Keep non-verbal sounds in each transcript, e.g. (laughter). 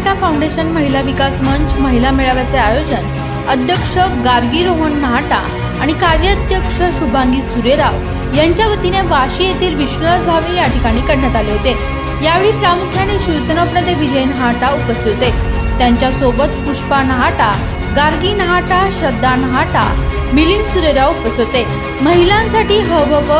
विजय foundation महिला विकास मंच महिला मेळाव्याचे आयोजन अध्यक्ष गार्गी रोहन नाहटा आणि कार्याध्यक्ष शुभांगी सुरेराव यांच्या वतीने वाशी येथील विश्वनाथ भावे या ठिकाणी करण्यात आले होते. यावेळी प्रामुख्याने शिवसेना उपनेते विजय नाहटा उपस्थित होते. त्यांच्यासोबत पुष्पा नाहटा गार्गी नाहटा श्रद्धा नाहटा मिलिंद सुरेराव उपस्थित होते. महिलांसाठी हवव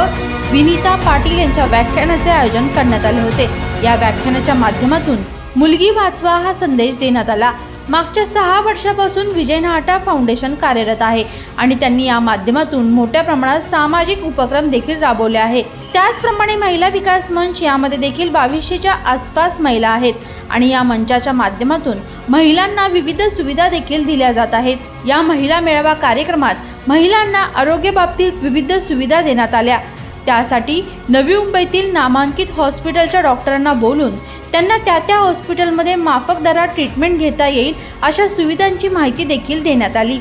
विनीता पाटील यांच्या व्याख्यानाचे आयोजन करण्यात आले होते. या व्याख्यानाच्या माध्यमातून मुलगी वाचवा हा संदेश देण्यात आला. मागच्या सहा वर्षापासून विजय नाहटा फाउंडेशन कार्यरत आहे आणि त्यांनी या माध्यमातून मोठ्या प्रमाणात सामाजिक उपक्रम देखील राबवले आहे त्याचप्रमाणे महिला विकास मंच यामध्ये देखील बावीसशेच्या आसपास महिला आहेत आणि या मंचाच्या माध्यमातून महिलांना विविध सुविधा देखील दिल्या जात आहेत. या महिला मेळावा कार्यक्रमात महिलांना आरोग्य बाबतीत विविध सुविधा देण्यात आल्या. त्यासाठी नवी मुंबईतील नामांकित हॉस्पिटलच्या डॉक्टरांना बोलून त्यांना त्या त्या हॉस्पिटलमध्ये माफक दरात ट्रीटमेंट घेता येईल अशा सुविधांची माहिती देखील देण्यात आली.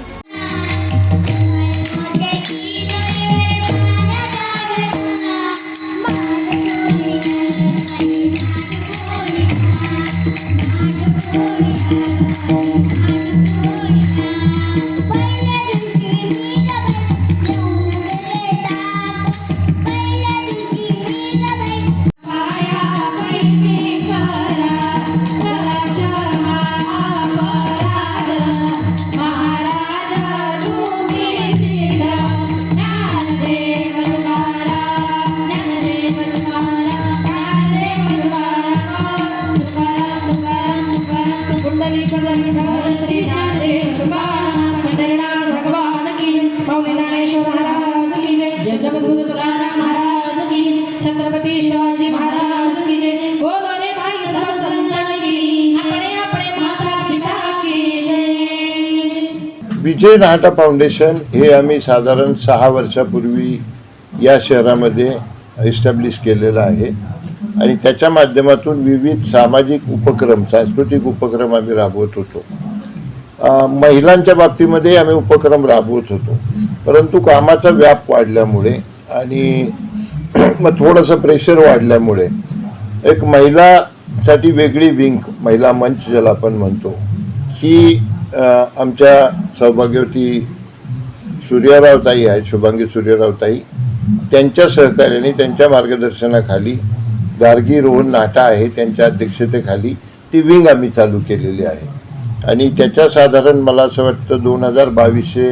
विजय नाटा फाउंडेशन हे आम्ही साधारण सहा वर्षापूर्वी या शहरामध्ये इस्टॅब्लिश केलेलं आहे. आणि त्याच्या माध्यमातून विविध सामाजिक उपक्रम सांस्कृतिक उपक्रम आम्ही राबवत होतो. महिलांच्या बाबतीमध्ये आम्ही उपक्रम राबवत होतो. परंतु कामाचा व्याप वाढल्यामुळे आणि (clears throat) मग थोडंसं प्रेशर वाढल्यामुळे एक महिलासाठी वेगळी विंक महिला मंच ज्याला आपण म्हणतो ही आमच्या सौभाग्यवती सूर्यरावताई आहेत शुभांगी सूर्यरावताई. त्यांच्या सहकार्याने त्यांच्या मार्गदर्शनाखाली गार्गी रोहन नाटा आहे त्यांच्या अध्यक्षतेखाली ती विंग आम्ही चालू केलेली आहे. आणि त्याच्या साधारण मला असं वाटतं दोन हजार बावीसशे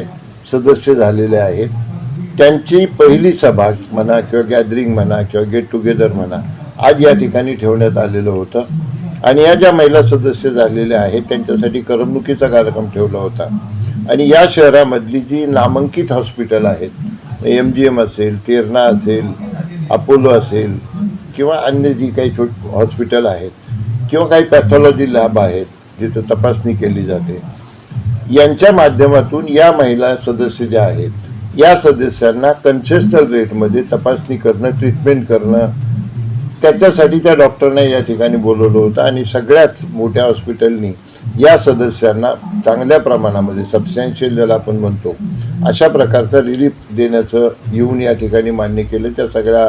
सदस्य झालेले आहेत. त्यांची पहिली सभा म्हणा किंवा गॅदरिंग म्हणा किंवा गेट टुगेदर म्हणा आज या ठिकाणी ठेवण्यात आलेलं होतं. आणि या ज्या महिला सदस्य झालेल्या आहेत त्यांच्यासाठी करमणुकीचा कार्यक्रम ठेवला होता. आणि या शहरामधली जी नामांकित हॉस्पिटल आहेत एम जी एम असेल तेरणा असेल अपोलो असेल किंवा अन्य जी काही छोट हॉस्पिटल आहेत किंवा काही पॅथॉलॉजी लॅब आहेत जिथं तपासणी केली जाते यांच्या माध्यमातून या महिला सदस्य ज्या आहेत या सदस्यांना कन्सेशनल रेटमध्ये तपासणी करणं ट्रीटमेंट करणं त्याच्यासाठी त्या डॉक्टरने या ठिकाणी बोलवलं होतं आणि सगळ्याच मोठ्या हॉस्पिटलनी या सदस्यांना चांगल्या प्रमाणामध्ये सबस्टॅन्शियल ज्याला आपण म्हणतो अशा प्रकारचा रिलीफ देण्याचं येऊन या ठिकाणी मान्य केलं. त्या सगळ्या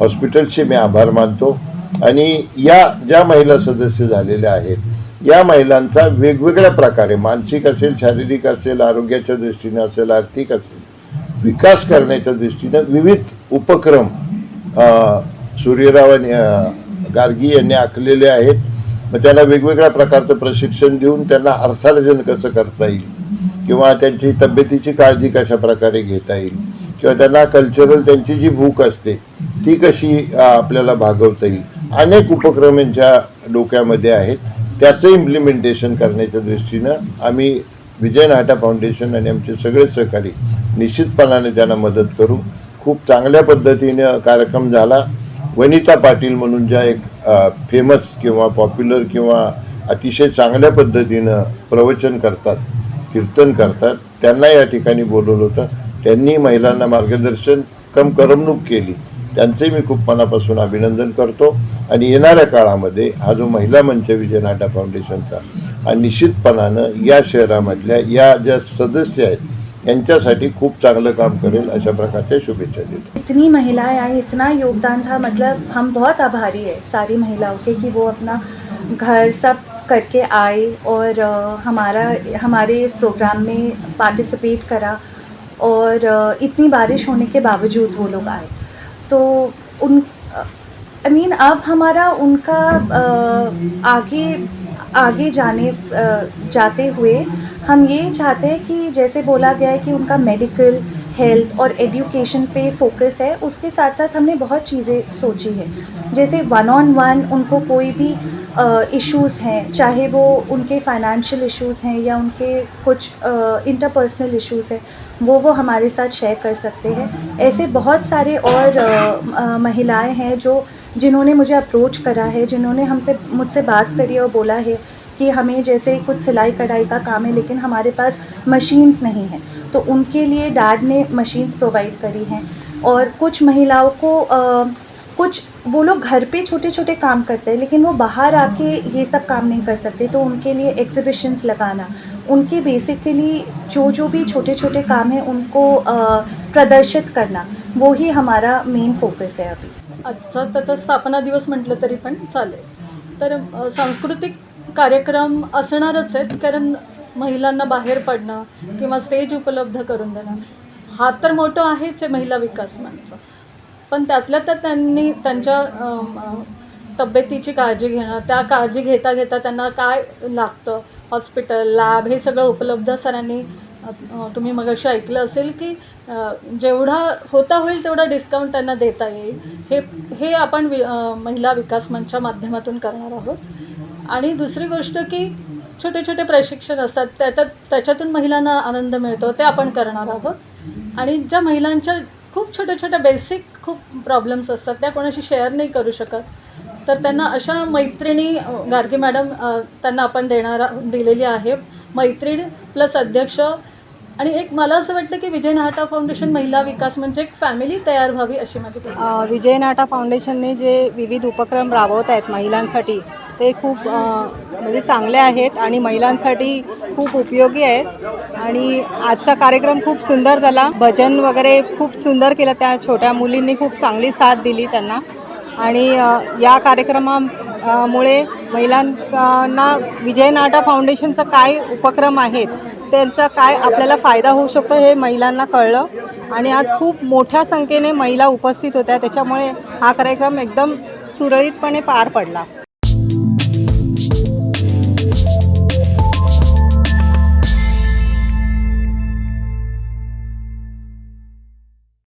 हॉस्पिटलचे मी आभार मानतो. आणि या ज्या महिला सदस्य झालेल्या आहेत या महिलांचा वेगवेगळ्या प्रकारे मानसिक असेल शारीरिक असेल आरोग्याच्या दृष्टीने असेल आर्थिक असेल विकास करण्याच्या दृष्टीनं विविध उपक्रम सूर्यराव आणि गार्गी यांनी आखलेले आहेत. मग त्याला वेगवेगळ्या प्रकारचं प्रशिक्षण देऊन त्यांना अर्थार्जन कसं करता येईल? किंवा त्यांची तब्येतीची काळजी कशा प्रकारे घेता येईल? किंवा त्यांना कल्चरल त्यांची जी भूक असते ती कशी आपल्याला भागवता येईल? अनेक उपक्रम यांच्या डोक्यामध्ये आहेत. त्याचं इम्प्लिमेंटेशन करण्याच्या दृष्टीनं आम्ही विजय नाटा फाउंडेशन आणि आमचे सगळे सहकारी निश्चितपणाने त्यांना मदत करू. खूप चांगल्या पद्धतीनं कार्यक्रम झाला. वनिता पाटील म्हणून ज्या एक फेमस किंवा पॉप्युलर किंवा अतिशय चांगल्या पद्धतीनं प्रवचन करतात कीर्तन करतात त्यांना या ठिकाणी बोलवलं होतं. त्यांनी महिलांना मार्गदर्शन कम करमणूक केली. त्यांचंही मी खूप मनापासून अभिनंदन करतो. आणि येणाऱ्या काळामध्ये हा जो महिला मंच विजय नाटा फाउंडेशनचा आणि निश्चितपणानं या शहरामधल्या या ज्या सदस्य आहेत यांच्यासाठी खूप चांगलं काम करेल अशा प्रकारच्या शुभेच्छा देतो. इतनी महिलाएं आई इतना योगदान था मतलब हम बहुत आभारी है सारी महिलाओं के कि वो अपना घर सब करके आए और हमारा हमारे इस प्रोग्राम में पार्टिसिपेट करा और इतनी बारिश होने के बावजूद वो लोग आए। तो उन आई मीन अब हमारा उनका आगे आगे जाने जाते हुए हम ये चाहते हैं कि जैसे बोला गया है कि उनका मेडिकल हेल्थ और एजुकेशन पे फोकस है, उसके साथ साथ हमने बहुत चीज़ें सोची है। जैसे वन ऑन वन उनको कोई भी इश्यूज़ हैं, चाहे वो उनके फाइनेंशियल इश्यूज़ हैं या उनके कुछ इंटरपर्सनल इश्यूज़ हैं, वो वो हमारे साथ शेयर कर सकते हैं। ऐसे बहुत सारे और महिलाएँ हैं जो, जिन्होंने मुझे अप्रोच करा है, जिन्होंने हमसे, मुझसे बात करी और बोला है कि हमें जैसे कुछ सिलाई कढ़ाई का काम है लेकिन हमारे पास मशीन्स नहीं हैं। तो उनके लिए डैड ने मशीन्स प्रोवाइड करी हैं। और कुछ महिलाओं को अ, कुछ वो लोग घर पे छोटे छोटे काम करते हैं लेकिन वो बाहर आके ये सब काम नहीं कर सकते तो उनके लिए एग्जिबिशंस लगाना। उनके बेसिकली जो जो भी छोटे छोटे काम हैं उनको प्रदर्शित करना। वो ही हमारा मेन फोकस है अभी। अच्छा त्याचा स्थापना दिवस म्हटलं तरी पण चालेल. तर सांस्कृतिक कार्यक्रम असणारच आहेत कारण महिलांना बाहेर पडणं किंवा स्टेज उपलब्ध करून देणं हा तर मोठं आहेच आहे महिला विकास मंच. पण त्यातल्या त्यात त्यांनी त्यांच्या तब्येतीची काळजी घेणं त्या काळजी घेता घेता त्यांना काय लागतं? हॉस्पिटल लॅब हे सगळं उपलब्ध? सरांनी तुम्ही मग अशी ऐकलं असेल की जेवढा होता होईल तेवढा डिस्काउंट त्यांना देता येईल. हे हे आपण वि महिला विकास मंचच्या माध्यमातून करणार आहोत. आणि दुसरी गोष्ट की छोटे छोटे प्रशिक्षण असतात त्याच्यात त्याच्यातून महिलांना आनंद मिळतो ते आपण करणार आहोत. आणि ज्या महिलांच्या खूप छोट्या छोट्या बेसिक खूप प्रॉब्लेम्स असतात त्या कोणाशी शेअर नाही करू शकत. तर त्यांना अशा मैत्रिणी गार्गी मॅडम त्यांना आपण देणार दिलेली आहे. मैत्रीण प्लस अध्यक्ष आणि एक मला असं वाटतं की विजय नाहटा फाउंडेशन महिला विकास म्हणजे एक फॅमिली तयार व्हावी अशी माझी विजय नाहटा फाउंडेशनने जे विविध उपक्रम राबवत आहेत महिलांसाठी ते खूप म्हणजे चांगले आहेत आणि महिलांसाठी खूप उपयोगी आहेत. आणि आजचा कार्यक्रम खूप सुंदर झाला. भजन वगैरे खूप सुंदर केलं. त्या छोट्या मुलींनी खूप चांगली साथ दिली त्यांना. आणि या कार्यक्रमा मुळे महिलांना विजय नाटा फाउंडेशनचं काय उपक्रम आहेत त्यांचा काय आपल्याला फायदा होऊ शकतो हे महिलांना कळलं. आणि आज खूप मोठ्या संख्येने महिला उपस्थित होत्या त्याच्यामुळे हा कार्यक्रम एकदम सुरळीतपणे पार पडला.